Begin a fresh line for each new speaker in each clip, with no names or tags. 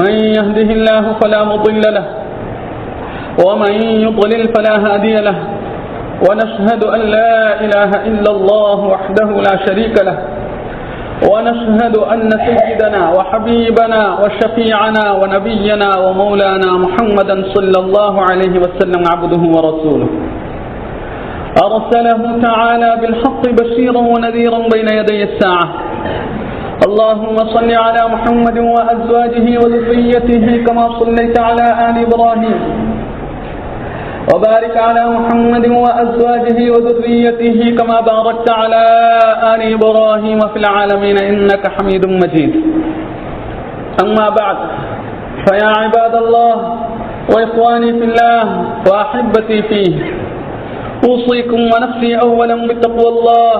من يهده الله فلا مضل له ومن يضلل فلا هادي له ونشهد أن لا إله إلا الله وحده لا شريك له ونشهد أن سيدنا وحبيبنا وشفيعنا ونبينا ومولانا محمدا صلى الله عليه وسلم عبده ورسوله. أرسله تعالى بالحق بشيرا ونذيرا بين يدي الساعة. اللهم صل على محمد وأزواجه وذريته كما صليت على آل إبراهيم. وبارك على محمد وأزواجه وذريته كما باركت على آل إبراهيم في العالمين إنك حميد مجيد. أما بعد فيا عباد الله وإخواني في الله وأحبتي فيه أوصيكم ونفسي أولا بتقوى الله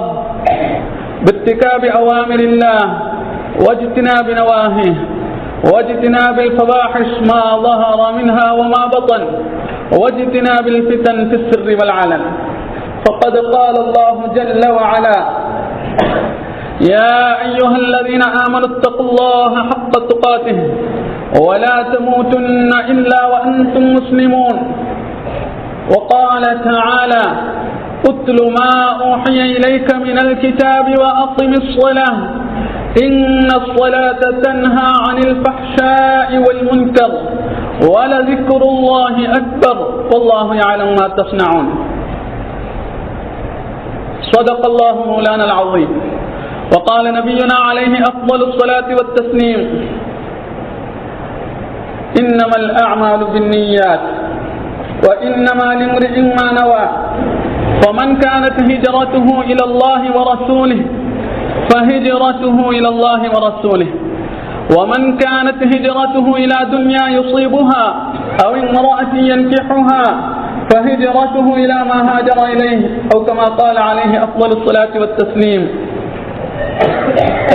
باتكاب أوامر الله واجتناب نواهيه واجتناب الفواحش ما ظهر منها وما بطن واجتناب الفتن في السر والعلن. فقد قال الله جل وعلا يا أيها الذين آمنوا اتقوا الله حق تقاته ولا تموتن إلا وأنتم مسلمون. وقال تعالى اتل ما أوحي إليك من الكتاب وأقم الصلاة. إن الصلاة تنهى عن الفحشاء والمنكر ولذكر الله أكبر والله يعلم ما تصنعون. صدق الله مولانا العظيم. وقال نبينا عليه أفضل الصلاة والتسليم. إنما الأعمال بالنيات وإنما لامرئ ما نوى. فمن كانت هجرته إلى الله ورسوله فهجرته إلى الله ورسوله. ومن كانت هجرته إلى دنيا يصيبها أو امرأة ينكحها فهجرته إلى ما هاجر إليه أو كما قال عليه أفضل الصلاة والتسليم.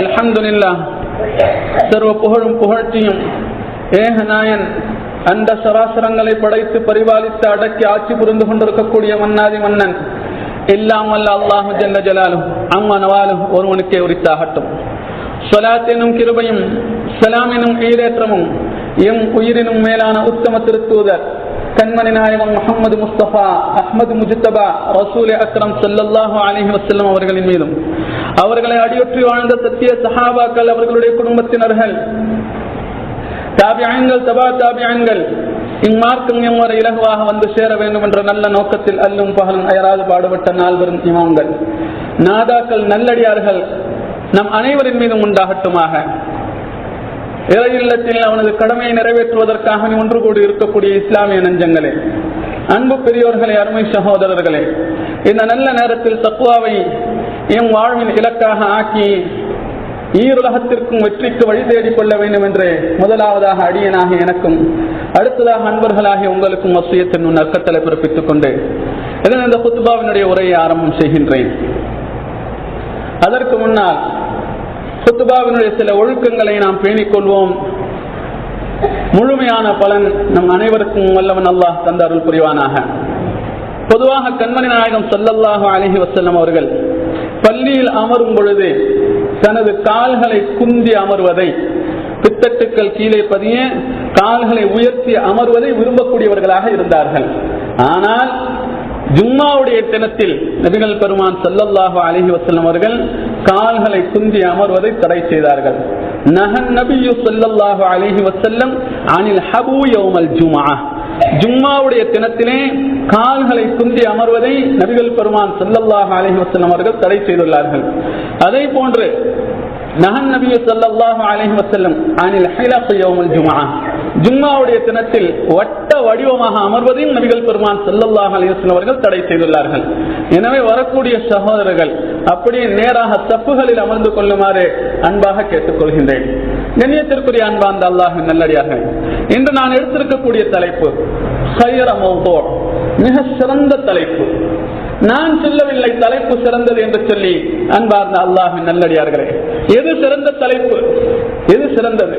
الحمد لله സർവ പുകഴും പുകഴ്ചയും ഏഹനായൻ അണ്ട ശരാശരങ്ങളെ പടയ്ത്ത് പരിപാലിത്ത് അടക്കി ആച്ചു പുരിഞ്ഞുകൊണ്ടിരിക്കക്കൂടിയ മന്നാതി മന്നൻ. എല്ലാമല്ല അള്ളാഹു ജന്റെ ജലാലും അങ്ങനവാലും ഒരുവനുക്ക് ഉരിത്താഹട്ടും സ്വലാത്തിനും കിരുപയും സലാമിനും ഈരേറ്റവും എം ഉയിരിനും മേലാണ് ഉത്തമ തിരുത്തൂതർ കന്മനായകം മുഹമ്മദ് മുസ്തഫ അഹമ്മദ് മുജിത്തബ റസൂലെ അക്രം സല്ലല്ലാഹു അലഹി വസ്ലം അവരുടെ മീതും അവരെ അടിയൊറ്റി വാഴ്ന്ന സത്യ സഹാബാക്കൾ അവരുടെ കുടുംബത്തിനർഹൽ താപ്യാങ്കൾ തബാ താപ്യാങ്കൾ இம்மார்க்கம் இம்முறை இலகுவாக வந்து சேர வேண்டும் என்ற நல்ல நோக்கத்தில் அல்லும் பகலும் அயராது பாடுபட்ட நால்வரும் இமாம்கள். நாதாக்கள் நல்லடியார்கள். நம் அனைவரின் மீதும் உண்டாகட்டுமாக. இறையில்லத்தில் அவனது கடமையை நிறைவேற்றுவதற்காக ஒன்று கூடி இருக்கக்கூடிய இஸ்லாமிய நெஞ்சங்களே. அன்பு பெரியோர்களே அருமை சகோதரர்களே இந்த நல்ல நேரத்தில் தக்குவாவை எம் வாழ்வின் இலக்காக ஆக்கி ஈருலகத்திற்கும் வெற்றிக்கு வழி தேடிக் கொள்ள வேண்டும் என்று முதலாவதாக அடியனாக எனக்கும் அடுத்ததாக அன்பர்களாகிய உங்களுக்கும் வசியத்தின் நற்கத்தலை பிறப்பித்துக் கொண்டு இதன் இந்த குத்துபாவினுடைய உரையை ஆரம்பம் செய்கின்றேன். அதற்கு முன்னால் குத்துபாவினுடைய சில ஒழுக்கங்களை நாம் பேணிக் கொள்வோம். முழுமையான பலன் நம் அனைவருக்கும் வல்லவன் அல்லாஹ் தந்த அருள் புரிவானாக. பொதுவாக கண்மணி நாயகம் சல்லல்லாஹு அலஹி வசல்லம் அவர்கள் பள்ளியில் அமரும் பொழுது தனது கால்களை குந்தி அமர்வதை. பித்தட்டுக்கள் கீழே பதிய கால்களை உயர்த்தி அமர்வதை விரும்பக்கூடியவர்களாக இருந்தார்கள். ஆனால் ஜும்மாவுடைய தினத்தில் நபிகள் பெருமான் சல்லல்லாஹு அலஹி வசல்லம் அவர்கள் கால்களை குந்தி அமர்வதை தடை செய்தார்கள். நகன் நபியு சல்லல்லாஹு அலஹி வசல்லம் அனில் ஹபு யோமல் ஜுமா ஜும்மாவுடைய தினத்திலே கால்களை குந்தி அமர்வதை நபிகள் பெருமான் செல்லல்லாஹ் அலஹி வசல்லம் அவர்கள் தடை செய்துள்ளார்கள். அதே போன்று நகன் நபிய சல்லாஹு அலஹி வசல்லம் அனில் ஜுமா ஜும்மாவுடைய தினத்தில் வட்ட வடிவமாக அமர்வதையும் நபிகள் பெருமான் செல்லல்லாஹ் அலிவசன் அவர்கள் தடை செய்துள்ளார்கள். எனவே வரக்கூடிய சகோதரர்கள் அப்படியே நேராக தப்புகளில் அமர்ந்து கொள்ளுமாறு அன்பாக கேட்டுக்கொள்கின்றேன். கண்ணியத்திற்குரிய அன்பார்ந்த அல்லாஹ் நல்லடியார்கள் இன்று நான் எடுத்திருக்கக்கூடிய தலைப்பு ஹைர மௌதூ. மிக சிறந்த தலைப்பு. நான் சொல்லவில்லை தலைப்பு சிறந்தது என்று சொல்லி அன்பார்ந்த அல்லாஹின் நல்லடியார்களே எது சிறந்த தலைப்பு? எது சிறந்தது?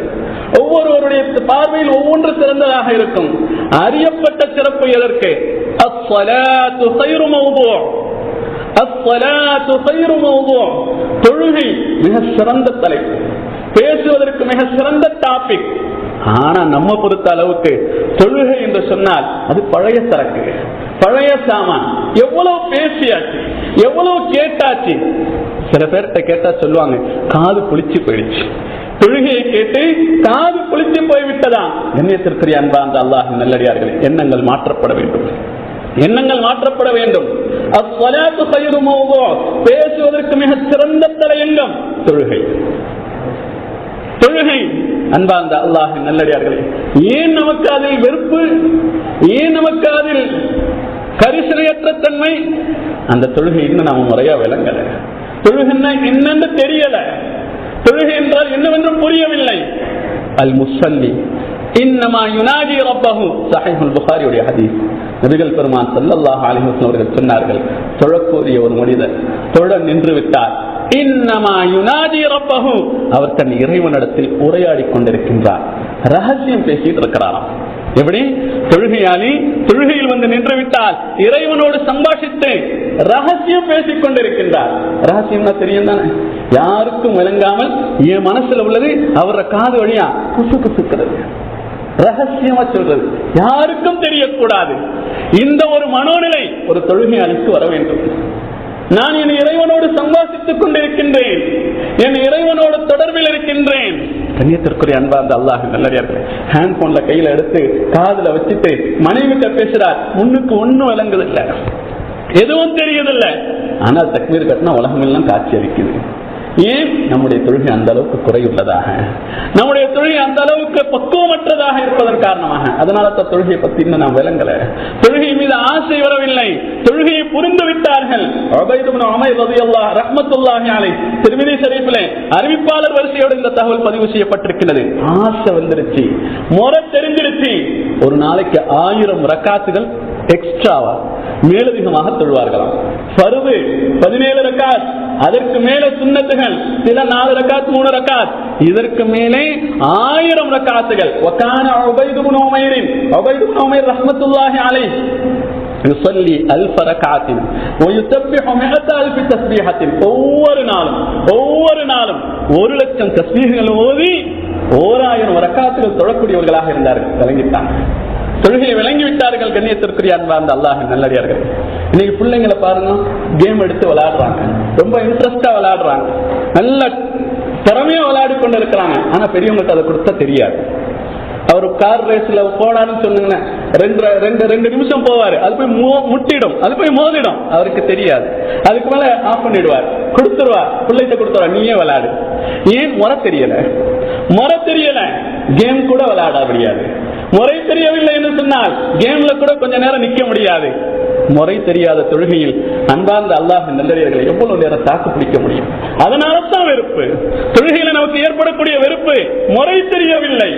ஒவ்வொருவருடைய பார்வையில் ஒவ்வொன்று சிறந்ததாக இருக்கும். அறியப்பட்ட சிறப்பு எதற்கு? தொழுகை மிக சிறந்த தலைப்பு. பேசுவதற்கு மிக சிறந்த டாபிக் ஆனா நம்ம பொறுத்த அளவுக்கு தொழுகை என்று சொன்னால் அது பழைய சரக்கு. பழைய சாமான். எவ்வளவு பேசியாச்சு எவ்வளவு கேட்டாச்சு. சில பேர்கிட்ட கேட்டா சொல்லுவாங்க காது புளிச்சு போயிடுச்சு. தொழுகையை கேட்டு காது புளிச்சு போய்விட்டதா? கண்ணியத்திற்குரிய அன்பா அந்த அல்லாஹ் நல்லடியார்கள் எண்ணங்கள் மாற்றப்பட வேண்டும். எண்ணங்கள் மாற்றப்பட வேண்டும். பேசுவதற்கு மிக சிறந்த தலையங்கம் தொழுகை. தொழுகை. அன்பார்ந்த அல்லாஹ் நல்லடியார்களே ஏன் நமக்கு அதில் வெறுப்பு? ஏன் நமக்கு அதில் கரிசனையற்ற தன்மை? அந்த தொழுகை இன்னும் நாம முறையா விளங்கல. தொழுகைன்னா என்னன்னு தெரியல. தொழுகை என்றால் என்னவென்று புரியவில்லை. அல் முசல்லி இன்னமா யுனாஜி ரப்பஹு. சஹீஹுல் புகாரியுடைய ஹதீஸ். நபிகள் பெருமான் ஸல்லல்லாஹு அலைஹி வஸல்லம் அவர்கள் சொன்னார்கள் தொழக்கூடிய ஒரு மனிதர் தொழ நின்று விட்டார் இன்னமா யுனாஜி ரப்பஹு. அவர் தன் இறைவனிடத்தில் உரையாடி கொண்டிருக்கின்றார். ரகசியம் பேசிட்டு இருக்கிறாராம். எப்படி? தொழுகையாளி தொழுகையில் வந்து நின்று விட்டால் இறைவனோடு சம்பாஷித்து ரகசியம் பேசிக் கொண்டிருக்கின்றார். ரகசியம்னா தெரியும் தானே? யாருக்கும் விளங்காமல் என் மனசுல உள்ளது அவர காது வழியா குசு குசுக்கிறது ரகசியமா சொல்றது. யாருக்கும் தெரியக்கூடாது. இந்த ஒரு மனோநிலை ஒரு தொழுகையாளிக்கு வர வேண்டும். நான் என் இறைவனோடு சம்பாசித்துக் கொண்டிருக்கின்றேன். என் இறைவனோடு தொடர்பில் இருக்கின்றேன். கண்ணியத்திற்குரிய அன்பார்ந்த அல்லாஹ் நல்லடியார்களே ஹேண்ட் போன்ல கையில எடுத்து காதுல வச்சுட்டு மனைவிட்ட பேசுறார். முன்னுக்கு ஒண்ணும் விளங்குதில்லை எதுவும் தெரியதில்ல ஆனால் தக்மீர் கட்டினா உலகம் எல்லாம் காட்சி அளிக்குது. ஏன் நம்முடைய தொழுகை அந்த அளவுக்கு குறையுள்ளதாக நம்முடைய தொழுகை அந்த அளவுக்கு பக்குவமற்றதாக இருப்பதன் காரணமாக அதனால தான் தொழுகையை பத்தி இன்னும் நாம் விளங்கல. தொழுகை மீது ஆசை வரவில்லை. தொழுகையை புரிந்து விட்டார்கள். திருமதி சரிப்பிலே அறிவிப்பாளர் வரிசையோடு இந்த தகவல் பதிவு செய்யப்பட்டிருக்கிறது. ஆசை வந்துருச்சு. முறை தெரிஞ்சிருச்சு. ஒரு நாளைக்கு ஆயிரம் ரக்காத்துகள் எக்ஸ்ட்ராவா மேலதிகமாக தொழுவார்களாம். பருவு பதினேழு ரக்காத். அதற்கு மேல சுண்ணத்துகள். சில நாலு ரக்காத் மூணு ரக்காத். இதற்கு மேலே ஆயிரம் ரக்காத்துகள். ஒக்கான உபைதுபுன் உமைரின். உபைதுபுன் உமைர் ரஹ்மத்துல்லாஹி அலைஹ். யுசல்லி அல்ஃப ரகாத்தின் வயுசப்பிஹு மிஅத அல்ஃபி தஸ்பீஹத்தின். ஒவ்வொரு நாளும் ஒவ்வொரு நாளும் ஒரு லட்சம் தஸ்பீஹ்கள் ஓதி ஓராயிரம் ரக்காத்துகள் தொழக்கூடியவர்களாக இருந்தார்கள். விளங்கிட்டாங்க தொழுகையை விளங்கி விட்டார்கள் கண்ணியத்திற்குரிய அன்பார்ந்த அல்லாஹ் நல்லடியார்கள். இன்னைக்கு பிள்ளைங்களை பாருங்க கேம் எடுத்து விளையாடுறாங்க. ரொம்ப இன்ட்ரெஸ்டா விளையாடுறாங்க. நல்ல திறமையா விளையாடி கொண்டு இருக்கிறாங்க ஆனா பெரியவங்களுக்கு அதை கொடுத்தா தெரியாது. அவர் கார் ரேஸ்ல போனான்னு சொன்னீங்கன்னா ரெண்டு ரெண்டு ரெண்டு நிமிஷம் போவாரு. அது போய் மோ- முட்டிடும். அது போய் மோதிடும். அவருக்கு தெரியாது. அதுக்கு மேல ஆஃப் பண்ணிடுவார். கொடுத்துருவார் பிள்ளைகிட்ட கொடுத்துருவா. நீயே விளையாடு. ஏன்? முறை தெரியல. முறை தெரியல. கேம் கூட விளையாட முடியாது. முறை தெரியவில்லை என்று சொன்னால் கேம்ல கூட கொஞ்ச நேரம் நிக்க முடியாது. முறை தெரியாத தொழுகையில் அன்பார்ந்த அல்லாஹ் நல்லறியர்களை எவ்வளவு நேரம் தாக்கு பிடிக்க முடியும்? அதனால தான் வெறுப்பு. தொழுகையில நமக்கு ஏற்படக்கூடிய வெறுப்பு முறை தெரியவில்லை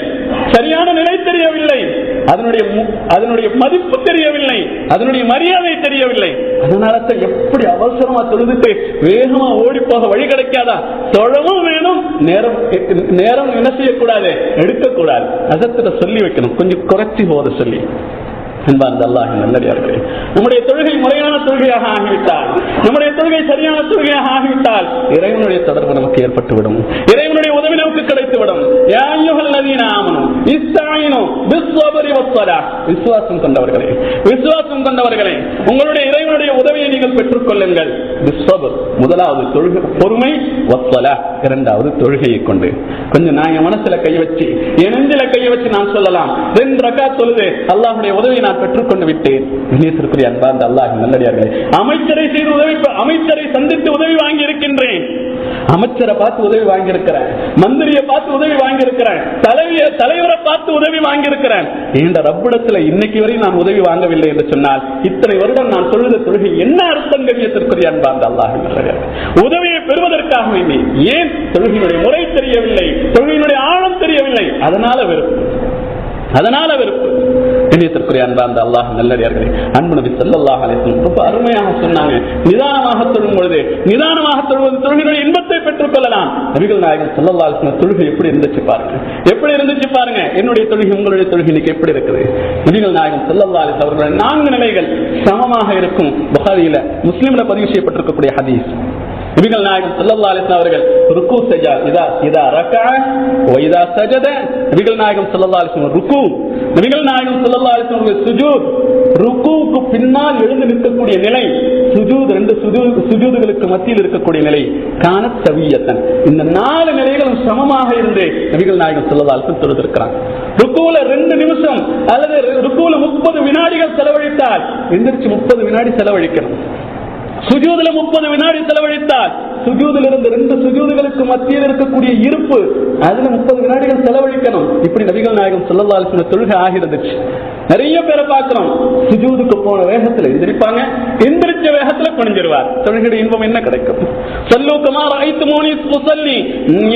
சரியான நிலை தெரியவில்லை அதனுடைய மு- அதனுடைய மதிப்பு தெரியவில்லை அதனுடைய மரியாதை தெரியவில்லை. அதனால தான் எப்படி அவசரமா தொழுதுட்டு வேகமா ஓடி போக வழி கிடைக்காதா? தொழவும் வேணும் நேரம் நேரம் என்ன செய்யக்கூடாது? எடுக்கக்கூடாது. அதத்துல சொல்லி வைக்கணும். கொஞ்சம் குறைச்சி போத சொல்லி. அன்பார்ந்த அல்லாஹ் நல்லடியார்களே நம்முடைய தொழுகை முறையான தொழுகையாக ஆகிவிட்டால் நம்முடைய தொழுகை சரியான தொழுகையாக ஆகிவிட்டால் இறைவனுடைய தொடர்பு நமக்கு ஏற்பட்டுவிடும். இறைவன் உங்களுக்கு கிடைத்துவிடும் விசுவாசம் கொண்டவர்களே விசுவாசம் கொண்டவர்களே உங்களுடைய இறைவனுடைய உதவியை நீங்கள் பெற்றுக் கொள்ளுங்கள் முதலாவது தொழுகை பொறுமை இரண்டாவது தொழுகையை கொண்டு கொஞ்சம் நான் என் மனசுல கை வச்சு என் நெஞ்சில கை வச்சு நான் சொல்லலாம் ரெண்டு ரக்கா தொழுது உதவியை நான் பெற்றுக்கொண்டு விட்டேன் இணையத்திற்குரிய அன்பார்ந்த அல்லாஹ் நல்லடியார்களே அமைச்சரை செய்து உதவி அமைச்சரை சந்தித்து உதவி வாங்கி இருக்கின்றேன் அமைச்சரை பார்த்து உதவி வாங்கியிருக்கிறேன். மந்திரியை பார்த்து உதவி வாங்கியிருக்கிறேன். தலைவிய தலைவரை பார்த்து உதவி வாங்கியிருக்கிறேன். என்ற ரப்பிடத்துல இன்னைக்கு வரை நான் உதவி வாங்கவில்லை என்று சொன்னால் இத்தனை வருடம் நான் சொல்லுத தொழுகை என்ன அர்த்தம் கண்ணியத்திற்குரிய அன்பார்ந்த அல்லாஹ் உதவியை பெறுவதற்காக ஏன் தொழுகையினுடைய முறை தெரியவில்லை? தொழுகையினுடைய ஆழம் தெரியவில்லை? அதனால வெறுப்பு. அதனால வெறுப்பு. இணையத்திற்குரிய அன்பார்ந்த அல்லாஹ் நல்லடியார்களே அன்பு நபி ரொம்ப அருமையாக சொன்னாங்க. நிதானமாக தொழும் பொழுது நிதானமாக தொழுவது தொழுகையுடைய இன்பத்தை பெற்றுக் கொள்ளலாம். நபிகள் நாயகம் ஸல்லல்லாஹு அலைஹி தொழுகை எப்படி இருந்துச்சு பாருங்க. எப்படி இருந்துச்சு பாருங்க. என்னுடைய தொழுகை உங்களுடைய தொழுகை இன்னைக்கு எப்படி இருக்குது? நபிகள் நாயகம் செல்லல்லா அலிஸ் அவர்களுடைய நான்கு நிலைகள் சமமாக இருக்கும் புகாரியில முஸ்லிம்ல பதிவு செய்யப்பட்டிருக்கக்கூடிய ஹதீஸ். நபிகள் நாயகம் ஸல்லல்லாஹு அவர்கள் ருக்கு செய்யா இதா இதா ரக்கா வ சஜத. நபிகள் நாயகம் ஸல்லல்லாஹு அலைஹி ருக்கு. நபிகள் நாயகம் ஸல்லல்லாஹு அலைஹி அவர்கள் சுஜூத். ருக்குவுக்கு பின்னால் எழுந்து நிற்கக்கூடிய நிலை சுஜூத் ரெண்டு சுஜூத் சுஜூதுகளுக்கு மத்தியில் இருக்கக்கூடிய நிலை. காண சவியத்தன். இந்த நாலு நிலைகளும் சமமாக இருந்து நபிகள் நாயகம் ஸல்லல்லாஹு அலைஹி ருக்குல தொழுதிருக்கிறாங்க ரெண்டு நிமிஷம் அல்லது ருக்குல முப்பது வினாடிகள் செலவழித்தால் எந்திரிச்சு முப்பது வினாடி செலவழிக்கணும். சுஜூதுல முப்பது வினாடி செலவழித்தால் சுஜூதில் இருந்து ரெண்டு சுஜூதுகளுக்கு மத்தியில் இருக்கக்கூடிய இருப்பு அதுல முப்பது வினாடிகள் செலவழிக்கணும். இப்படி நபிகள் நாயகம் சொல்லலால் தொழுகை ஆகிறது நிறைய பேரை பார்க்கிறோம். சுஜூதுக்கு போன வேகத்துல எந்திரிப்பாங்க. எந்திரிச்ச வேகத்துல குனிஞ்சிருவார். தொழுகையுடைய இன்பம் என்ன கிடைக்கும்? சொல்லூக்கமா ஐத்து மோனி சொல்லி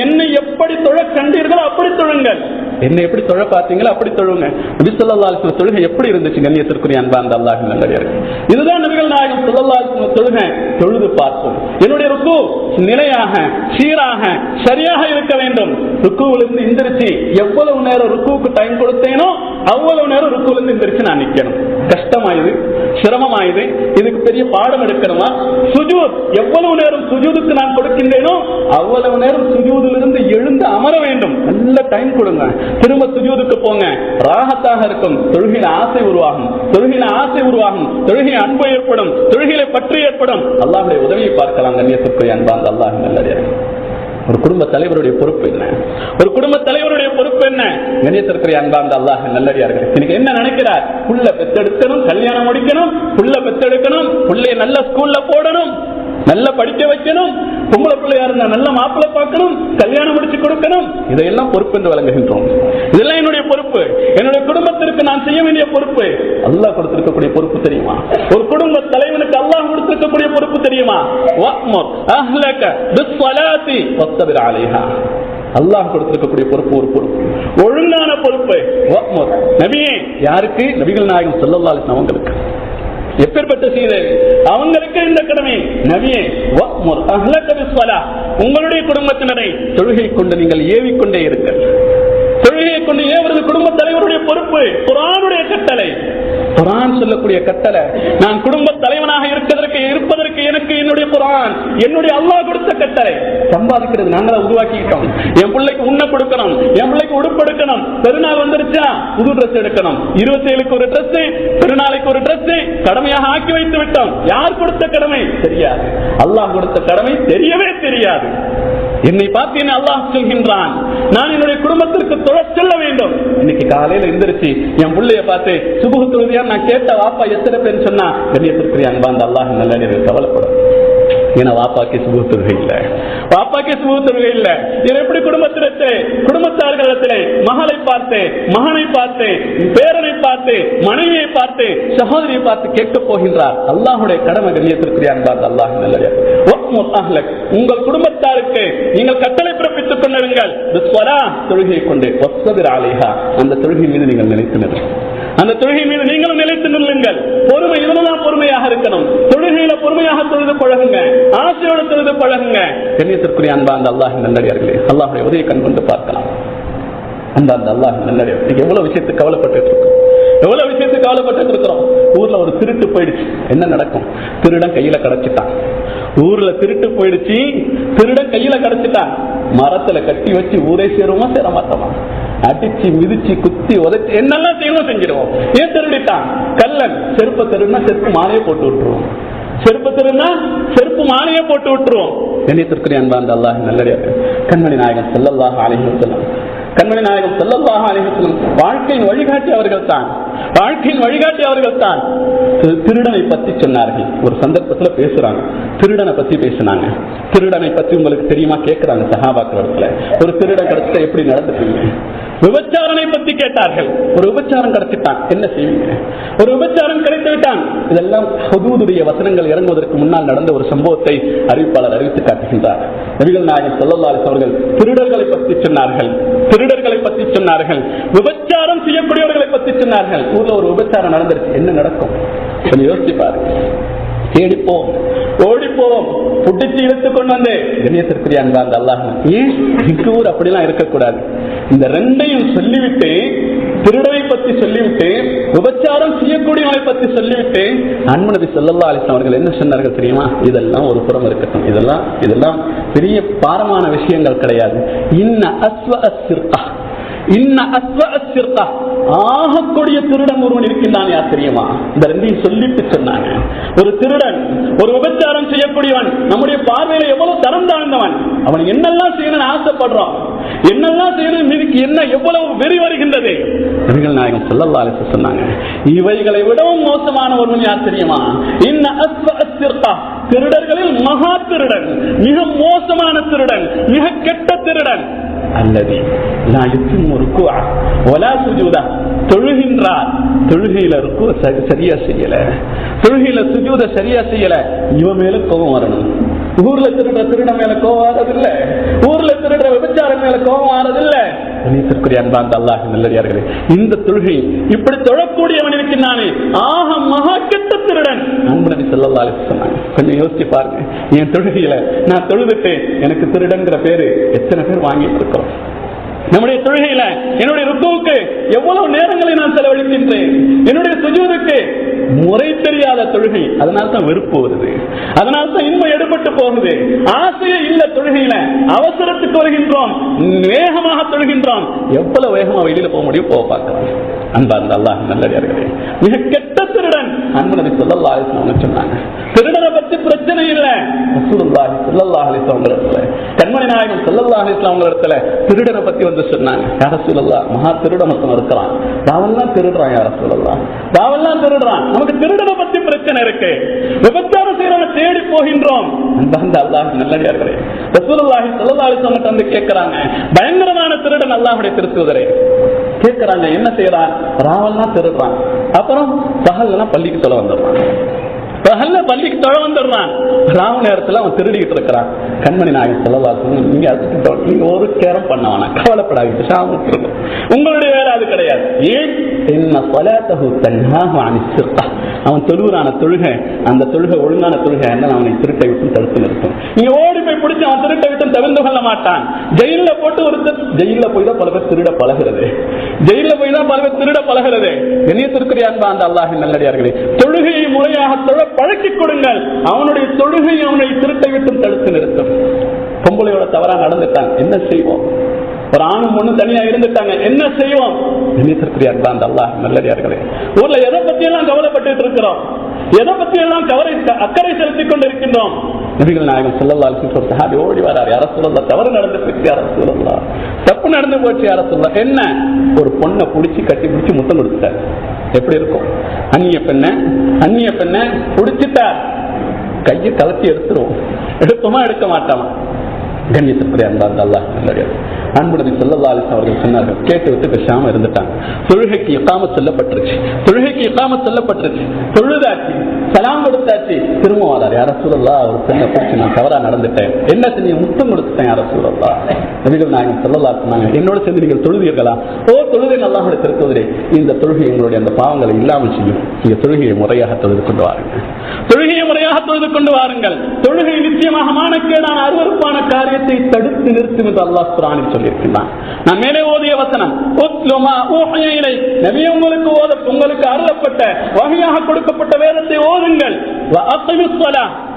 என்னை எப்படி தொழ கண்டீர்களோ அப்படி தொழுங்கள். என்னை எப்படி தொழ பார்த்தீங்களோ அப்படி தொழுங்க. நபி ஸல்லல்லாஹு அலைஹி தொழுகை எப்படி இருந்துச்சு? கண்ணியத்திற்குரிய அன்பார்ந்த அல்லாஹ் நல்லடியார்கள். இதுதான் நபிகள் நாயகம் ஸல்லல்லாஹு அலைஹி தொழுகை. தொழுது பார்ப்போம். என்னுடைய ருக்கு நிலையாக சீராக சரியாக இருக்க வேண்டும். ருக்குவிலிருந்து எந்திரிச்சு எவ்வளவு நேரம் ருக்குவுக்கு டைம் கொடுத்தேனோ அவ்வளவு நேரம் ருக்குவிலிருந்து எந்திரிச்சு நான் நிக்கணும். கஷ்டமாயுது சிரமமாயுது இதுக்கு பெரிய பாடம் எடுக்கணுமா? சுஜூத் எவ்வளவு நேரம் சுஜூதுக்கு நான் கொடுக்கின்றேனோ அவ்வளவு நேரம் சுஜூதிலிருந்து எழுந்து அமர வேண்டும். நல்ல டைம் கொடுங்க. திரும்ப சுஜூதுக்கு போங்க. ராகத்தாக இருக்கும். தொழுகின ஆசை உருவாகும். தொழுகின ஆசை உருவாகும். தொழுகின அன்பு ஏற்படும். தொழுகிலை பற்று ஏற்படும். அல்லாஹுடைய உதவியை பார்க்கலாம். கண்ணியத்திற்குரிய அன்பாந்த அல்லாஹ் நல்லடியார் ஒரு குடும்ப தலைவருடைய பொறுப்பு என்ன? ஒரு குடும்ப தலைவருடைய பொறுப்பு என்ன? கணியத்திற்குரிய அன்பார்ந்த அல்லாஹ் நல்லடியார்கள் இன்னைக்கு என்ன நினைக்கிறார்? புள்ள பெத்தெடுக்கணும் கல்யாணம் முடிக்கணும் புள்ள பெத்தெடுக்கணும் புள்ளைய நல்ல ஸ்கூல்ல போடணும் நல்ல படிக்க வைக்கணும் பொம்பளை பிள்ளையா இருந்தா நல்ல மாப்பிள்ளை பார்க்கணும் கல்யாணம் முடிச்சு கொடுக்கணும். இதையெல்லாம் பொறுப்பு என்று வழங்குகின்றோம். இதெல்லாம் என்னுடைய பொறுப்பு. என்னுடைய குடும்பத்திற்கு நான் செய்ய வேண்டிய பொறுப்பு. அல்லாஹ் கொடுத்திருக்கக்கூடிய பொறுப்பு தெரியுமா? ஒரு குடும்ப தலைவனுக்கு அல்லாஹ் கொடுத்திருக்கக்கூடிய பொறுப்பு தெரியுமா வஅ்முர் அஹ்லக பிஸ்ஸலாத்தி வஸ்தபிர் அலைஹா அல்லாஹ் கொடுத்திருக்கக்கூடிய பொறுப்பு ஒரு பொறுப்பு. ஒழுங்கான பொறுப்பு. வஅ்முர் நபியே யாருக்கு? நபிகள் நாயகம் ஸல்லல்லாஹு அலைஹி வஸல்லம் அவங்களுக்கு. எப்பேற்பட்ட சீரர் அவங்களுக்கு இந்த கடமை. நபியே வஅ்முர் அஹ்லக பிஸ்ஸலா. உங்களுடைய குடும்பத்தினரை தொழுகை கொண்டு நீங்கள் ஏவிக்கொண்டே இருங்கள். தொழுகையை கொண்டு ஏவுறது குடும்ப தலைவருடைய பொறுப்பு குரானுடைய கட்டளை. குரான் சொல்லக்கூடிய கட்டளை நான் குடும்ப தலைவனாக இருக்கிறதற்கு இருப்பதற்கு எனக்கு என்னுடைய குரான் என்னுடைய அல்லாஹ் கொடுத்த கட்டளை. சம்பாதிக்கிறது நாங்களா உருவாக்கிக்கிட்டோம். என் பிள்ளைக்கு உண்ண கொடுக்கணும் என் பிள்ளைக்கு உடுப்பு எடுக்கணும். பெருநாள் வந்துருச்சா? புது ட்ரெஸ் எடுக்கணும். இருபத்தி ஏழுக்கு ஒரு ட்ரெஸ் பெருநாளைக்கு ஒரு ட்ரெஸ் கடமையாக ஆக்கி வைத்து விட்டோம். யார் கொடுத்த கடமை? தெரியாது. அல்லாஹ் கொடுத்த கடமை தெரியவே தெரியாது. என்னை பார்த்து என்ன அல்லாஹ் சொல்கின்றான். நான் என்னுடைய குடும்பத்திற்கு தொழச் செல்ல வேண்டும். இன்னைக்கு காலையில எந்திரிச்சு என் பிள்ளைய பார்த்து சுபுகு தொழுதியா நான் கேட்ட வாப்பா எத்தனை பேர் சொன்னா கண்ணியத்திற்கு அன்பாந்த அல்லாஹ் நல்ல கவலைப்படும் ஏன்னா வாப்பாக்கு சுபு தொழுகை இல்ல. அப்பாக்கு சுபு இல்ல. இது எப்படி குடும்பத்திடத்தை குடும்பத்தார்களிடத்திலே மகளை பார்த்து மகனை பார்த்து பேரனை பார்த்து மனைவியை பார்த்து சகோதரியை பார்த்து கேட்க போகின்றார். அல்லாஹுடைய கடமை கண்ணியத்திற்குரிய அன்பார்ந்த அல்லாஹ் நல்ல உங்கள் குடும்பத்தாருக்கு நீங்கள் கட்டளை பிறப்பித்துக் கொண்டிருங்கள். தொழுகையை கொண்டு ஒத்ததிர் ஆலையா அந்த தொழுகை மீது நீங்கள் நினைத்து நிறுங்கள் அந்த தொழுகை மீது நீங்களும் நிலைத்து நில்லுங்கள். பொறுமை இதுலதான் பொறுமையாக இருக்கணும். தொழுகையில பொறுமையாக தொழுது பழகுங்க. ஆசையோடு தொழுது பழகுங்க. கண்ணியத்திற்குரிய அன்பா அந்த அல்லாஹ் நல்லடியார்களே அல்லாஹுடைய உதவி கண் கொண்டு பார்க்கலாம். அந்த அந்த அல்லாஹ் நல்லடியார் எவ்வளவு விஷயத்துக்கு கவலைப்பட்டு இருக்கோம்? எவ்வளவு விஷயத்துக்கு கவலைப்பட்டு இருக்கிறோம்? ஊர்ல ஒரு திருட்டு போயிடுச்சு. என்ன நடக்கும்? திருடன் கையில கிடைச்சிட்டான். ஊர்ல திருட்டு போயிடுச்சு. திருடன் கையில கிடைச்சிட்டான். மரத்துல கட்டி வச்சு ஊரே சேருமா சேர மாட்டோமா? அடிச்சு மிதிச்சு குத்தி உதச்சி என்னெல்லாம் செய்யணும் செஞ்சிடுவோம். ஏன் திருடிட்டான்? கல்லன். செருப்ப தெருன்னா செருப்பு மாலையை போட்டு விட்டுருவோம். செருப்பு திருடுனா செருப்பு மாலையை போட்டு விட்டுருவோம். நினைத்திருக்கிறேன் அன்பாந்த அல்லாஹ் நல்லடியாக கண்மணி நாயகன் செல்லல்லாக அலைஹி வஸல்லம். கண்மணி நாயகம் செல்லல்லாக அலைஹி வஸல்லம் வாழ்க்கையின் வழிகாட்டி அவர்கள் தான் வாழ்க்கையின் வழிகாட்டி அவர்கள் தான். திருடனை பத்தி சொன்னார்கள். ஒரு சந்தர்ப்பத்துல பேசுறாங்க. திருடனை பத்தி பேசினாங்க. திருடனை பத்தி உங்களுக்கு தெரியுமா கேட்கிறாங்க சகாபாக்கிறதுல ஒரு திருடன் கிடைச்சா எப்படி நடந்துப்பீங்க விபச்சாரனை பத்தி கேட்டார்கள். ஒரு விபச்சாரம் கிடைச்சிட்டான் என்ன செய்வீங்க? ஒரு விபச்சாரம் கிடைத்து விட்டான். இதெல்லாம் பொதுவுடைய வசனங்கள் இறங்குவதற்கு முன்னால் நடந்த ஒரு சம்பவத்தை அறிவிப்பாளர் அறிவித்து காட்டுகின்றார். நபிகள் நாயகம் சொல்லல்லாஸ் அவர்கள் திருடர்களை பற்றி சொன்னார்கள். திருடர்களை பற்றி சொன்னார்கள். விபச்சாரம் சொன்னார்கள் ஊர்ல ஒரு விபச்சாரம் நடந்துருச்சு. என்ன நடக்கும்? கொஞ்சம் யோசிச்சு பாருங்க தேடிப்போம். ஓடிப்போம். புட்டிச்சு இழுத்து கொண்டு வந்து. கண்ணியத்திற்குரிய அன்பா அந்த அல்லாஹ் ஏன்? எங்க ஊர் அப்படிலாம் இருக்கக்கூடாது. இந்த ரெண்டையும் சொல்லிவிட்டு திருடனை பத்தி சொல்லிவிட்டு விபச்சாரம் செய்யக்கூடியவனை பத்தி சொல்லிவிட்டு அன்பனபி செல்லல்லா அலிசன் அவர்கள் என்ன சொன்னார்கள் தெரியுமா? இதெல்லாம் ஒரு புறம் இருக்கட்டும். இதெல்லாம் இதெல்லாம் பெரிய பாரமான விஷயங்கள் கிடையாது. இன்ன அஸ்வ அஸ்ஸிர்கா ஆகக்கூடிய திருடம் ஒருவன் இருக்கின்றான் யாத்திரியமா இந்த ரெண்டையும் சொல்லிட்டு சொன்னாங்க. ஒரு திருடன் ஒரு விபச்சாரம் செய்யக்கூடியவன் நம்முடைய பார்வையில எவ்வளவு தரம் தாழ்ந்தவன் அவன் என்னெல்லாம் செய்யணும்னு ஆசைப்படுறான் என்னெல்லாம் செய்யணும் இதுக்கு என்ன எவ்வளவு வெறி வருகின்றது? நபிகள் நாயகம் ஸல்லல்லாஹு சொன்னாங்க இவைகளை விடவும் மோசமான ஒருவன் யார் தெரியுமா? இன்ன திருடர்களில் மகா திருடன் மிக மோசமான திருடன் மிக கெட்ட திருடன். அல்லது நான் யுத்திம் ருக்குவா ஒலா சுஜூதா தொழுகின்றார் தொழுகையில இருக்கும் சரியா செய்யல தொழுகையில சுஜூத சரியா செய்யல இவன் மேல கோபம் வரணும். ஊர்ல திருடுற திருட மேல கோபம் வரதில்ல ஊர்ல திருடுற விபச்சாரம் மேல கோபம் வரதில்ல கணேசருக்குரிய அன்பார்ந்த அல்லாஹ் நல்லடியார்களே இந்த தொழுகை இப்படி தொழக்கூடியவன் இருக்கின்றானே. ஆக மகா கெட்ட திருடன். அன்பு நபி சொன்னாங்க கொஞ்சம் யோசிச்சு பாருங்க. என் தொழுகையில நான் தொழுதுட்டு எனக்கு திருடங்கிற பேரு எத்தனை பேர் வாங்கிட்டு இருக்கோம் நம்முடைய தொழுகையில என்னுடைய ருக்குவுக்கு எவ்வளவு நேரங்களை நான் செலவழிக்கின்றேன்? என்னுடைய சுஜூதுக்கு முறை தெரியாத தொழுகை. அதனால தான் வெறுப்பு வருது. அதனால தான் இன்மை எடுபட்டு போகுது. ஆசையே இல்ல தொழுகையில. அவசரத்துக்கு வருகின்றோம். வேகமாக தொழுகின்றோம். எவ்வளவு வேகமா வெளியில போக முடியும்? போக பார்க்கலாம். அன்பா அந்த அல்லாஹ் நல்லடியார்களே மிக கெட்ட திருடன் அன்பு சொன்னாங்க. திருடரை பத்தி பிரச்சனை இல்லை. ரசூலுல்லாஹி ஸல்லல்லாஹு அலைஹி வஸல்லம் இடத்துல கண்மணி நாயகம் ஸல்லல்லாஹு அலைஹி இடத்துல திருடனை பத்தி வந்து சொன்னாங்க. யா ரசூலுல்லாஹ் மகா திருட மொத்தம் இருக்கிறான். ராவெல்லாம் திருடுறான் யா ரசூலுல்லாஹ். ராவெல்லாம் திருடுறான். நமக்கு திருடனை பத்தி பிரச்சனை இருக்கு. விபச்சாரம் செய்யறவனை தேடி போகின்றோம். அந்த அல்லாஹ் நல்லடியார்களே. ரசூலுல்லாஹி ஸல்லல்லாஹு அலைஹி வந்து கேட்கறாங்க. பயங்கரமான திருடன் அல்லாஹ்வுடைய திருத்துவதரே கேட்கிறாங்க என்ன செய்யறான்? ராவெல்லாம் திருடுறான். அப்புறம் பகல்லாம் பள்ளிக்கு தொலை வந்துடுறான். பகல்ல பள்ளிக்கு தொலை வந்துடுறான். ராவ நேரத்துல அவன் திருடிக்கிட்டு இருக்கிறான். கண்மணி நாயன் சொல்லலாம் நீங்க அதுக்கு நீங்க ஒரு கேரம் பண்ண கவலைப்படாதீங்க சாமி உங்களுடைய வேலை அது கிடையாது. ஏன்? என்ன சொலாத்தகு தன்னாக அனுப்பிச்சிருக்கா அவன் தொழுகிறான தொழுகை அந்த தொழுகை ஒழுங்கான தொழுகை என்ன அவனை திருட்டை விட்டு தடுத்து நிறுத்தும். நீ ஓடி பிடிச்சு அவன் திருட்ட விட்டு தவிர்த்து கொள்ள மாட்டான். ஜெயில போட்டு ஒருத்தர் ஜெயில போய் தான் பல பேர் திருட பழகிறது. ஜெயில போய் தான் பல பேர் திருட பழகிறது. கண்ணியத்திற்குரிய அன்பா அந்த அல்லாஹின் நல்லடியார்களே. தொழுகையை முறையாக தொழ பழக்கிக் கொடுங்கள். அவனுடைய தொழுகை அவனை திருட்டை விட்டு தடுத்து நிறுத்தும். பொம்பளையோட தவறா நடந்துட்டான். என்ன செய்வோம்? ஒரு ஆணும் ஒண்ணு தனியா இருந்துட்டாங்க. என்ன செய்வோம்? கண்ணியத்திற்குரிய அந்த அல்லாஹ் நல்லடியார்களே. ஊர்ல எதை பத்தி எல்லாம் கவலைப்பட்டு இருக்கிறோம்? எதை பத்தி எல்லாம் கவலை அக்கறை செலுத்திக் கொண்டிருக்கின்றோம்? நபிகள் நாயகம் சொல்லல்லா ஒரு சஹாபி ஓடி வரார். யார சொல்லலாம் தவறு நடந்துட்டு யார சொல்லலா தப்பு நடந்து போச்சு யார சொல்லலாம் என்ன? ஒரு பொண்ணை புடிச்சு கட்டி பிடிச்சி முத்தம் கொடுத்துட்டார். எப்படி இருக்கும்? அந்நிய பெண்ண அந்நிய பெண்ண புடிச்சிட்டார். கையை கலத்தி எடுத்துருவோம். எடுத்தோமா எடுக்க மாட்டாமா? கண்ணியத்திற்குரிய அந்த அல்லாஹ் நல்லடியார் அன்புடனே சொல்லல்லா அவர்கள் சொன்னார்கள். கேட்டு விட்டு பேசாம இருந்துட்டாங்க. தொழுகைக்கு இக்காம சொல்லப்பட்டுருச்சு. தொழுகைக்கு இக்காம சொல்லப்பட்டுருச்சு. தொழுதாச்சு. சலாம் கொடுத்தாச்சு திரும்ப வராரு. யார சூழல்லா? ஒரு பெண்ணை பிடிச்சி நான் தவறா நடந்துட்டேன். என்ன செஞ்சு முத்தம் கொடுத்துட்டேன் யார சூழல்லா? நபிகள் நாயகம் சொல்லலா சொன்னாங்க. என்னோட சேர்ந்து நீங்கள் தொழுவீர்களா? ஓ தொழுகை நல்லாக திருத்துவதே இந்த தொழுகை எங்களுடைய அந்த பாவங்களை இல்லாமல் செய்யும். நீங்க தொழுகையை முறையாக தொழுது கொண்டு வாருங்கள் தொழுகையை முறையாக தொழுது கொண்டு வாருங்கள். தொழுகை நிச்சயமாக மானக்கேடான அருவறுப்பான காரியத்தை தடுத்து நிறுத்தும் என்று அல்லாஹ் குரானில் சொல்லியிருக்கிறான் நான் மேலே ஓதிய வசனம் உத்லுமா ஊஹிய இலை. உங்களுக்கு ஓத உங்களுக்கு அருளப்பட்ட வகையாக கொடுக்கப்பட்ட வேதத்தை ஓதுங்கள்.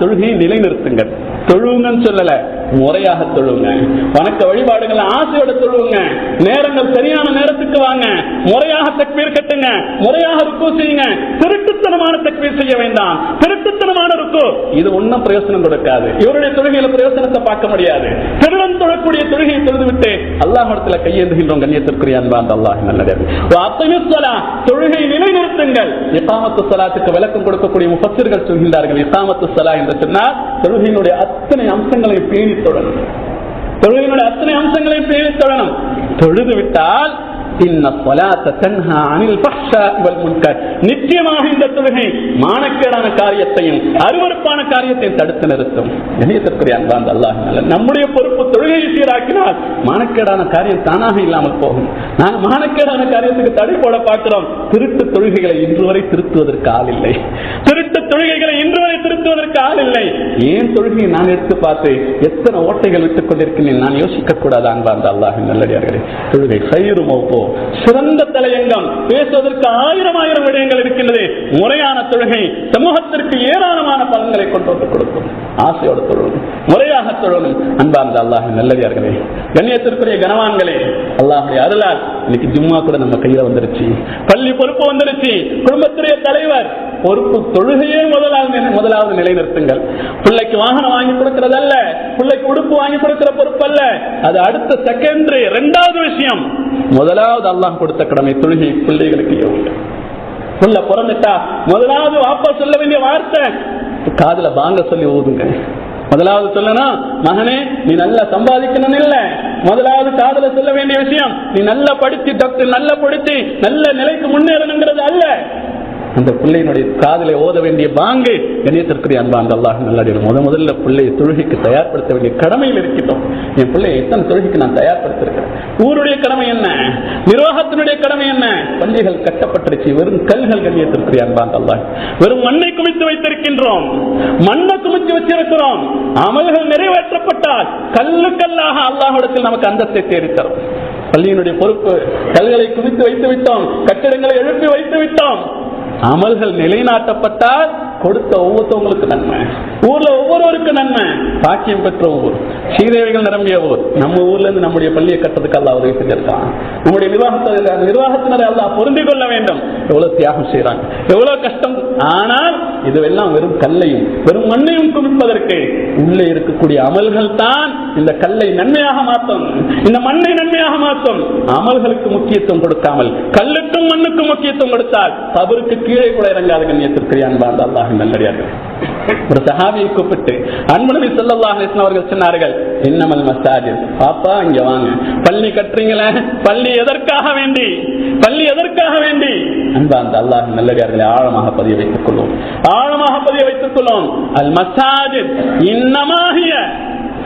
தொழுகையை நிலைநிறுத்துங்கள். தொழுவுங்கன்னு சொல்லல முறையாக தொழுவுங்க. வணக்க வழிபாடுகள் ஆசையோட தொழுவுங்க. நேரங்கள் சரியான நேரத்துக்கு வாங்க. முறையாக தக்பீர் கட்டுங்க. முறையாக ருக்கு செய்யுங்க. திருட்டுத்தனமான தக்வீர் செய்ய வேண்டாம். திருட்டுத்தனமான ருக்கு. இது ஒன்னும் பிரயோசனம் கொடுக்காது. இவருடைய தொழுகையில பிரயோசனத்தை பார்க்க முடியாது. திருடன் தொழக்கூடிய தொழுகையை தொழுதுவிட்டு அல்லாஹ் கையேந்துகின்றோம் கண்ணியத்திற்குரிய அன்பார்ந்த அல்லாஹ் நல்லதா. தொழுகை நிலைநிறுத்துங்கள். இசாமத்து சலாத்துக்கு விளக்கம் கொடுக்கக்கூடிய முஃபஸிர்கள் சொல்கின்றார்கள் இசாமத்து சலா என்று சொன்னால் தொழுகையினுடைய அத்தனை அம்சங்களை பேணி தொடரும் தொழுகையினுடைய அத்தனை அம்சங்களை பேணி தொடரும் தொழுது விட்டால் நிச்சயமாக இந்த தொழுகை மானக்கேடான காரியத்தையும் அருவறுப்பான காரியத்தையும் தடுத்து நிறுத்தும். இணையத்திற்குரிய அன்பாந்த அல்லாஹ் நம்முடைய பொறுப்பு தொழுகையை சீராக்கினால் மானக்கேடான காரியம் தானாக இல்லாமல் போகும். நான் மானக்கேடான காரியத்துக்கு தடை போட பார்க்கிறோம். திருட்டு தொழுகைகளை இன்று வரை திருத்துவதற்கு ஆள் இல்லை. திருட்டு தொழுகைகளை இன்று வரை திருத்துவதற்கு ஆள் இல்லை. ஏன் தொழுகையை நான் எடுத்து பார்த்து எத்தனை ஓட்டைகள் விட்டுக் கொண்டிருக்கிறேன் நான் யோசிக்க கூடாது அன்பார்ந்த அல்லாஹ் நல்லடியார்களே. தொழுகை சைருமோ சிறந்த தலையங்கம். பேசுவதற்கு ஆயிரம் ஆயிரம் விடயங்கள் இருக்கின்றது. முறையான தொழுகை சமூகத்திற்கு ஏராளமான பலன்களை கொண்டு வந்து கொடுக்கும். ஆசையோடு தொழணும் முறையாக தொழணும் அன்பார்ந்த அல்லாஹ் நல்லடியார்களே கண்ணியத்திற்குரிய கனவான்களே அல்லாஹுடைய அருளால் இன்னைக்கு ஜும்மா கூட நம்ம கையில வந்துருச்சு. பள்ளி பொறுப்பு வந்துருச்சு. குடும்பத்துடைய தலைவர் பொறுப்பு தொழுகையே முதலாவது முதலாவது நிலைநிறுத்துங்கள். பிள்ளைக்கு வாகனம் வாங்கி கொடுக்கிறதல்ல பிள்ளைக்கு உடுப்பு வாங்கி கொடுக்கிற பொறுப்பு அல்ல அது அடுத்த செகண்டரி இரண்டாவது விஷயம். முதலாவது அல்லாஹ் கொடுத்த கடமை தொழுகை பிள்ளைகளுக்கு எவ்வளவு பிறந்துட்டா முதலாவது வாப்பா சொல்ல வேண்டிய வார்த்தை. காதல வாங்க சொல்லி ஓதுங்க முதலாவது சொல்லணும் மகனே நீ நல்லா சம்பாதிக்கணும் இல்ல. முதலாவது காதல சொல்ல வேண்டிய விஷயம் நீ நல்லா படித்து டாக்டர் நல்லா படித்து நல்ல நிலைக்கு முன்னேறணுங்கிறது அல்ல. அந்த பிள்ளையினுடைய காதலை ஓத வேண்டிய பாங்கு கணியத்திற்குரிய அன்பா அந்த அல்லாஹ் நல்லடியும் முத முதல்ல பிள்ளையை தொழுகைக்கு தயார்படுத்த வேண்டிய கடமையில் இருக்கிட்டோம் என் பிள்ளை எத்தனை தொழுகைக்கு நான் தயார்படுத்திருக்கிறேன்? ஊருடைய கடமை என்ன? நிர்வாகத்தினுடைய கடமை என்ன? பள்ளிகள் கட்டப்பட்டிருச்சு. வெறும் கல்கள் கண்ணியத்திற்குரிய வெறும் மண்ணை குமித்து வைத்திருக்கின்றோம். மண்ணை குமித்து வச்சிருக்கிறோம். அமல்கள் நிறைவேற்றப்பட்டால் கல்லு கல்லாக அல்லாஹிடத்தில் நமக்கு அந்தத்தை தேடித்தரும். பள்ளியினுடைய பொறுப்பு கல்களை குவித்து வைத்து விட்டோம். கட்டிடங்களை எழுப்பி வைத்து விட்டோம். அமல்கள் நிலைநாட்டப்பட்டால் கொடுத்த ஒவ்வொருத்தவங்களுக்கு நன்மை. ஊர்ல ஒவ்வொருவருக்கும் நன்மை. பாக்கியம் பெற்ற ஊர் சீதேவிகள் நிரம்பிய ஊர் நம்ம ஊர்ல இருந்து நம்முடைய பள்ளியை கட்டுறதுக்கு அல்ல உதவி செஞ்சிருக்கான். நம்முடைய நிர்வாகத்தை நிர்வாகத்தினரை அல்ல பொருந்தி கொள்ள வேண்டும். எவ்வளவு தியாகம் செய்யறாங்க எவ்வளவு கஷ்டம். ஆனால் இதுவெல்லாம் வெறும் கல்லையும் வெறும் மண்ணையும் குவிப்பதற்கு உள்ளே இருக்கக்கூடிய அமல்கள் தான் இந்த கல்லை நன்மையாக மாற்றும். இந்த மண்ணை நன்மையாக மாற்றும். அமல்களுக்கு முக்கியத்துவம் கொடுக்காமல் கல்லுக்கும் மண்ணுக்கும் முக்கியத்துவம் கொடுத்தால் தவறுக்கு கீழே கூட இறங்காத கண்ணியத்திற்கு அன்பார்ந்த அல்லாஹ் நல்லடியார்கள். ஒரு சஹாபியை கூப்பிட்டு அன்புநபி ஸல்லல்லாஹு அவர்கள் சொன்னார்கள் என்னமல் மசாஜித் பாப்பா இங்க வாங்க. பள்ளி கட்டுறீங்களே? பள்ளி எதற்காக வேண்டி? பள்ளி எதற்காக வேண்டி? அந்த அல்லாஹ் நல்லடியார்களை ஆழமாக பதிய வைத்துக் கொள்வோம். ஆழமாக பதிய வைத்துக் கொள்வோம். அல் மசாஜித் இன்னமாகிய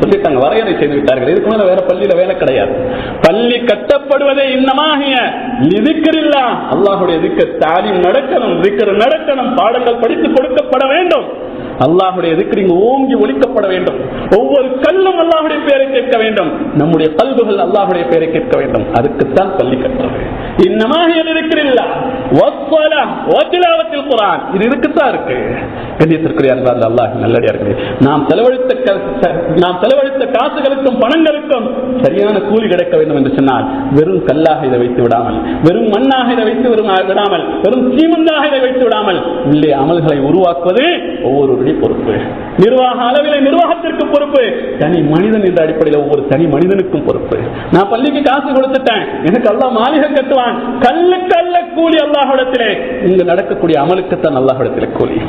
சொல்லிட்டாங்க வரையறை செய்து விட்டார்கள். இதுக்கு மேல வேற பள்ளியில வேலை கிடையாது. பள்ளி கட்டப்படுவதே இன்னமாகிய நிதிக்கரில்லா அல்லாஹுடைய திக்க தாலிம் நடக்கணும் திக்கர் நடக்கணும் பாடங்கள் படித்து கொடுக்கப்பட வேண்டும். அல்லாஹுடைய திக்கர் ஓங்கி ஒழிக்கப்பட வேண்டும். ஒவ்வொரு கல்லும் அல்லாஹுடைய பெயரை கேட்க வேண்டும். நம்முடைய கல்புகள் அல்லாஹுடைய பெயரை கேட்க வேண்டும். அதுக்குத்தான் பள்ளி கட்டுறது இன்னமாகிய இருக்கிறில்லா ஓத்திலாவத்தில் குரான். இது இருக்குத்தான் இருக்கு. கண்ணியத்திற்குரிய அன்பார்ந்த அல்லாஹ் நல்லடியார்களே நாம் செலவழித்த க- நாம் செலவழித்த காசுகளுக்கும் பணங்களுக்கும் சரியான கூலி கிடைக்க வேண்டும் என்று சொன்னால் வெறும் கல்லாக இதை வைத்து விடாமல் வெறும் மண்ணாக இதை வைத்து விடும் விடாமல் வெறும் சீமந்தாக இதை வைத்து விடாமல் உள்ளே அமல்களை உருவாக்குவது ஒவ்வொருவருடைய பொறுப்பு. நிர்வாக அளவில் நிர்வாகத்திற்கு பொறுப்பு. தனி மனிதன் என்ற அடிப்படையில் ஒவ்வொரு தனி மனிதனுக்கும் பொறுப்பு. நான் பள்ளிக்கு காசு கொடுத்துட்டேன். எனக்கு அல்லா மாளிகை கட்டுவான். கல்லு கல்ல கூலி அல்லாஹிடத்திலே இங்கு நடக்கக்கூடிய அமலுக்குத்தான் அல்லாஹிடத்திலே கூலி.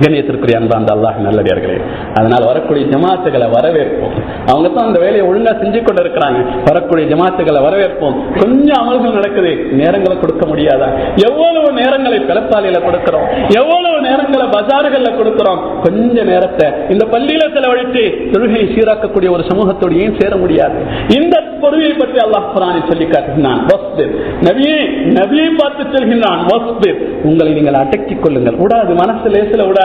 கண்ணியத்திற்குரிய அன்பார்ந்த அல்லாஹ் நல்லடியார்களே அதனால் வரக்கூடிய ஜமாத்துகளை வரவேற்போம். அவங்க தான் அந்த வேலையை ஒழுங்கா செஞ்சு கொண்டு இருக்கிறாங்க வரக்கூடிய ஜமாத்துகளை வரவேற்போம். கொஞ்சம் அமல்கள் நடக்குது. நேரங்களை கொடுக்க முடியாதா? எவ்வளவு நேரங்களை பிளப்பாலையில கொடுக்கிறோம்? எவ்வளவு நேரங்களை பஜார்கள்ல கொடுக்கிறோம்? கொஞ்ச நேரத்தை. இந்த பள்ளியில செலவழித்து தொழுகையை சீராக்கக்கூடிய ஒரு சமூகத்தோடு ஏன் சேர முடியாது? இந்த பொறுமையை பற்றி அல்லாஹ் குரானை சொல்லி காட்டுகிறான் வஸ்பிர். நவியை நபியை பார்த்து செல்கின்றான். வஸ்பிர். உங்களை நீங்கள் அடக்கிக் கொள்ளுங்கள். விடாது மனசு லேசில விடாது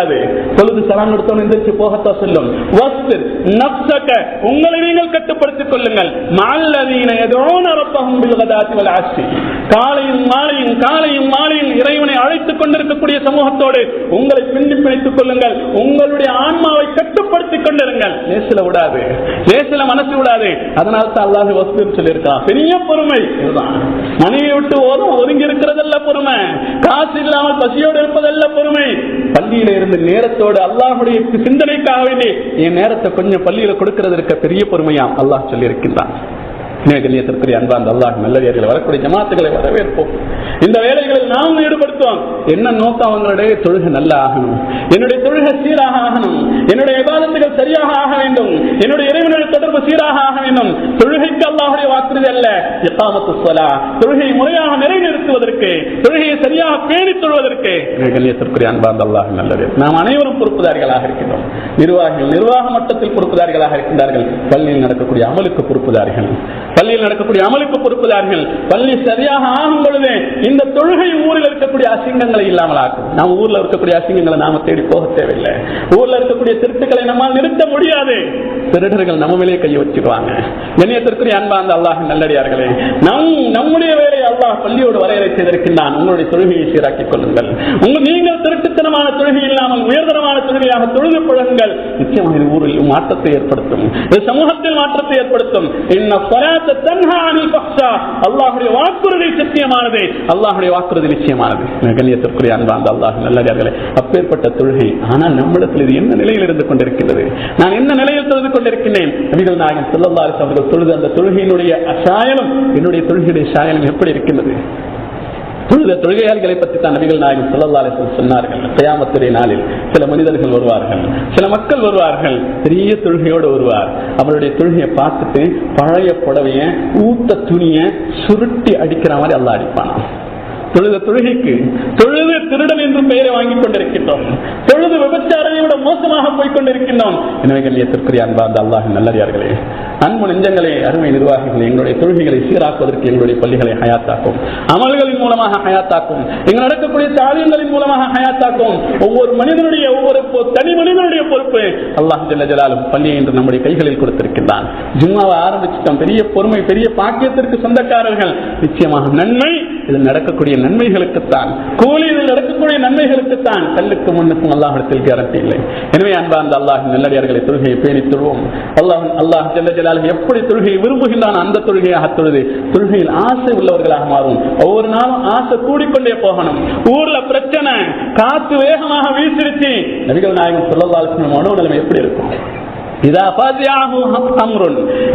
பொழுது சலாம் எடுத்தோம் எந்திரிச்சு போகத்தான் சொல்லும். வஸ்பிர். நப்சக. உங்களை நீங்கள் கட்டுப்படுத்திக் கொள்ளுங்கள். மால்லதீன எதோன ரப்பஹும் பில் வல் ஆசி. காலையும் மாலையும் காலையும் மாலையும் இறைவனை அழைத்துக் கொண்டிருக்கக்கூடிய சமூகத்தோடு உங்களை பின்னி பிணைத்துக் கொள்ளுங்கள். உங்களுடைய ஆன்மாவை கட்டுப்படுத்திக் கொண்டிருங்கள். நேசில விடாது. நேசில மனசு விடாது. அதனால தான் அல்லாஹ் வசூல் சொல்லியிருக்கான் பெரிய பொறுமை. இதுதான். மனைவியை விட்டு ஓதும் ஒதுங்கி இருக்கிறதல்ல பொறுமை. காசு இல்லாமல் பசியோடு இருப்பதல்ல பொறுமை. பள்ளியில இந்த நேரத்தோடு அல்லாஹுடைய சிந்தனைக்காக வேண்டி என் நேரத்தை கொஞ்சம் பள்ளியில கொடுக்கிறது இருக்க பெரிய பொறுமையாம் அல்லாஹ் சொல்லியிருக்கின்றான். கண்ணியத்திற்குரிய அன்பாந்த அல்லாஹ் நல்லடியார்கள் வரக்கூடிய ஜமாத்துகளை வரவேற்போம். இந்த வேலைகளில் நாம் ஈடுபடுத்துவோம். என்ன நோக்கம் அவங்களுடைய? தொழுகை நல்ல ஆகணும். என்னுடைய தொழுகை சீராக ஆகணும். என்னுடைய விவாதத்துகள் சரியாக ஆக வேண்டும். என்னுடைய இறைவனுடைய தொடர்பு சீராக ஆக வேண்டும். தொழுகைக்கு அல்லாஹுடைய வாக்குறுதி அல்ல. எத்தாமத்து சொலா தொழுகை முறையாக நிறைவேற்றுவதற்கு தொழுகையை சரியாக பேணி தொழுவதற்கு. கண்ணியத்திற்குரிய அல்லாஹ் நல்லது. நாம் அனைவரும் பொறுப்புதாரிகளாக இருக்கின்றோம். நிர்வாகிகள் நிர்வாக மட்டத்தில் பொறுப்புதாரிகளாக இருக்கின்றார்கள். பள்ளியில் நடக்கக்கூடிய அமலுக்கு பொறுப்புதாரிகள். பள்ளியில் நடக்கக்கூடிய அமலுக்கு பொறுப்புதார்கள். பள்ளி சரியாக ஆகும் பொழுது இந்த தொழுகை ஊரில் இருக்கக்கூடிய அசிங்கங்களை இல்லாமல் ஆக்கும். நாம் ஊர்ல இருக்கக்கூடிய அசிங்கங்களை நாம தேடி போக தேவையில்லை. ஊர்ல இருக்கக்கூடிய திருட்டுகளை நம்மால் நிறுத்த முடியாது. திருடர்கள் நம்ம மேலே கையை வச்சுக்குவாங்க. கண்ணியத்திற்குரிய அன்பார்ந்த அந்த அல்லாஹ் நல்லடியார்களே நம் நம்முடைய வேலை அல்லாஹ் பள்ளியோடு வரையறை செய்திருக்கின்றான். உங்களுடைய தொழுகையை சீராக்கிக் கொள்ளுங்கள். உங்கள் நீங்கள் திருட்டுத்தனமான தொழுகை இல்லாமல் உயர்தரமான தொழுகையாக தொழுது கொள்ளுங்கள். நிச்சயமாக இது ஊரில் மாற்றத்தை ஏற்படுத்தும். இது சமூகத்தில் மாற்றத்தை ஏற்படுத்தும். என்ன ஸலாத்த தன்ஹா அனில் ஃபஹ்ஷா. அல்லாஹ்வுடைய வாக்குறுதி சத்தியமானது அல்லாஹுடைய வாக்குறுதி நிச்சயமானது. கண்ணியத்திற்குரிய அன்பார்ந்த அல்லாஹ் நல்லடியார்களே அப்பேற்பட்ட தொழுகை ஆனால் நம்மிடத்தில் இது என்ன நிலையில் இருந்து கொண்டிருக்கிறது நான் என்ன நிலையில் தொழுது கொண்டிருக்கின்றேன்? நபிகள் நாயகம் ஸல்லல்லாஹு அவர்கள் தொழுது அந்த தொழுகை தொழுகையினுடைய அசாயனம் என்னுடைய தொழுகையுடைய சாயனம் எப்படி இருக்கின்றது? தொழுத தொழுகையாளிகளை பற்றி தான் நபிகள் நாயகம் ஸல்லல்லாஹு சொன்னார்கள். கியாமத்துடைய நாளில் சில மனிதர்கள் வருவார்கள். சில மக்கள் வருவார்கள். பெரிய தொழுகையோடு வருவார். அவருடைய தொழுகையை பார்த்துட்டு பழைய புடவைய ஊத்த துணியை சுருட்டி அடிக்கிற மாதிரி அல்லாஹ் அடிப்பானா. தொழுத தொழுகைக்கு தொழுது திருடன் என்று பெயரை வாங்கிக் கொண்டிருக்கின்றோம். தொழுது விபச்சாரத்தை விட மோசமாக போய் கொண்டிருக்கின்றோம். எனவே கண்ணியத்திற்குரிய அன்பார்ந்த அல்லாஹ் நல்லறியார்களே அன்பு நெஞ்சங்களே அருமை நிர்வாகிகள் எங்களுடைய தொழுகைகளை சீராக்குவதற்கு எங்களுடைய பள்ளிகளை ஹயாத்தாக்கும் அமல்களின் மூலமாக ஹயாத்தாக்கும் எங்கள் நடக்கக்கூடிய தாரியங்களின் மூலமாக ஹயாத்தாக்கும் ஒவ்வொரு மனிதனுடைய ஒவ்வொரு தனி மனிதனுடைய பொறுப்பு அல்லாஹ் ஜல்ல ஜலாலும் பள்ளியை நம்முடைய கைகளில் கொடுத்திருக்கின்றான். ஜும்மாவை ஆரம்பிச்சிட்டோம். பெரிய பொறுமை பெரிய பாக்கியத்திற்கு சொந்தக்காரர்கள். நிச்சயமாக நன்மை இதில் நடக்கக்கூடிய நன்மைகளுக்குத்தான் கூலியில் நடக்கக்கூடிய நன்மைகளுக்குத்தான் கல்லுக்கு முன்னுக்கும் அல்லாஹிடத்தில் கேரண்டி இல்லை. எனவே அன்பார்ந்த அல்லாஹ் நல்லடியார்களை தொழுகையை பேணி தொழுவோம். அல்லாஹ் அல்லாஹ் ஜல்ல ஜலாலுஹு எப்படி தொழுகையை விரும்புகின்றான் அந்த தொழுகையாக தொழுது தொழுகையில் ஆசை உள்ளவர்களாக மாறும் ஒவ்வொரு நாளும் ஆசை கூடிக்கொண்டே போகணும். ஊர்ல பிரச்சனை காத்து வேகமாக வீசிருச்சு. நபிகள் நாயகம் மனோ மனோநிலைமை எப்படி இருக்கும்? இதா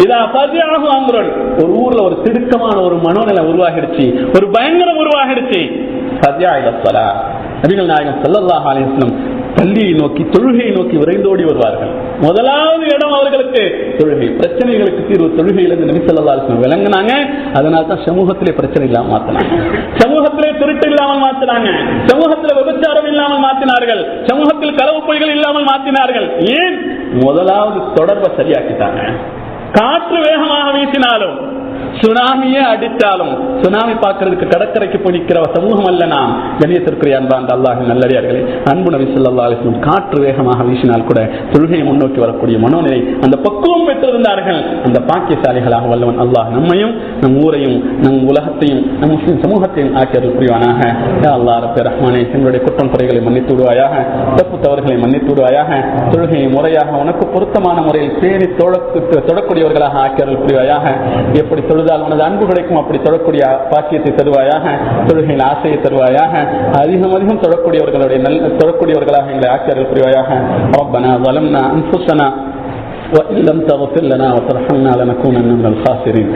இதா ஒரு ஊர்ல ஒரு திடுக்கமான ஒரு மனோநிலை உருவாகிடுச்சு. ஒரு பயங்கரம் உருவாகிடுச்சு. நபிகள் நாயகம் பள்ளியை நோக்கி தொழுகையை நோக்கி விரைந்தோடி வருவார்கள். முதலாவது இடம் அவர்களுக்கு தொழுகை. பிரச்சனைகளுக்கு தீர்வு தொழுகையிலிருந்து நபி ஸல்லல்லாஹு அலைஹி விளங்குனாங்க. அதனால தான் சமூகத்திலே பிரச்சனை இல்லாமல் மாத்தினாங்க. சமூகத்திலே திருட்டு இல்லாமல் மாத்தினாங்க. சமூகத்தில் விபச்சாரம் இல்லாமல் மாத்தினார்கள். சமூகத்தில் களவு பொய்கள் இல்லாமல் மாத்தினார்கள். ஏன்? முதலாவது தொடர்பை சரியாக்கிட்டாங்க. காற்று வேகமாக வீசினாலும் சுனாமியே அடித்தாலும் சுனாமி பார்க்கறதுக்கு கடற்கரைக்கு போய்க்கிற சமூகம் அல்ல நாம். கணியத்திற்குரிய அன்பாந்த அல்லாஹின் நல்லடியார்களே அன்பு நபி ஸல்லல்லாஹு காற்று வேகமாக வீசினால் கூட தொழுகையை முன்னோக்கி வரக்கூடிய மனோநிலை அந்த பக்குவம் பெற்றிருந்தார்கள். அந்த பாக்கியசாலிகளாக வல்லவன் அல்லாஹ் நம்மையும் நம் ஊரையும் நம் உலகத்தையும் நம் முஸ்லிம் சமூகத்தையும் ஆக்கியது புரிவானாக அல்லா அல்லாஹ் ரஹ்மானே எங்களுடைய குற்றம் குறைகளை மன்னித்து விடுவாயாக தப்பு தவறுகளை மன்னித்து விடுவாயாக தொழுகையை முறையாக உனக்கு பொருத்தமான முறையில் பேணி தொழக்கு தொடக்கூடியவர்களாக ஆக்கியது புரிவாயாக எப்படி தொழுதால் உனது அன்பு கிடைக்கும் அப்படி தொழக்கூடிய பாக்கியத்தை தருவாயாக தொழுகையில் ஆசையை தருவாயாக அதிகம் அதிகம் தொழக்கூடியவர்களுடைய நல்ல தொழக்கூடியவர்களாக எங்களை ஆக்கியர்கள் புரிவாயாக ربنا ظلمنا انفسنا وان لم تغفر لنا وترحمنا لنكونن من الخاسرين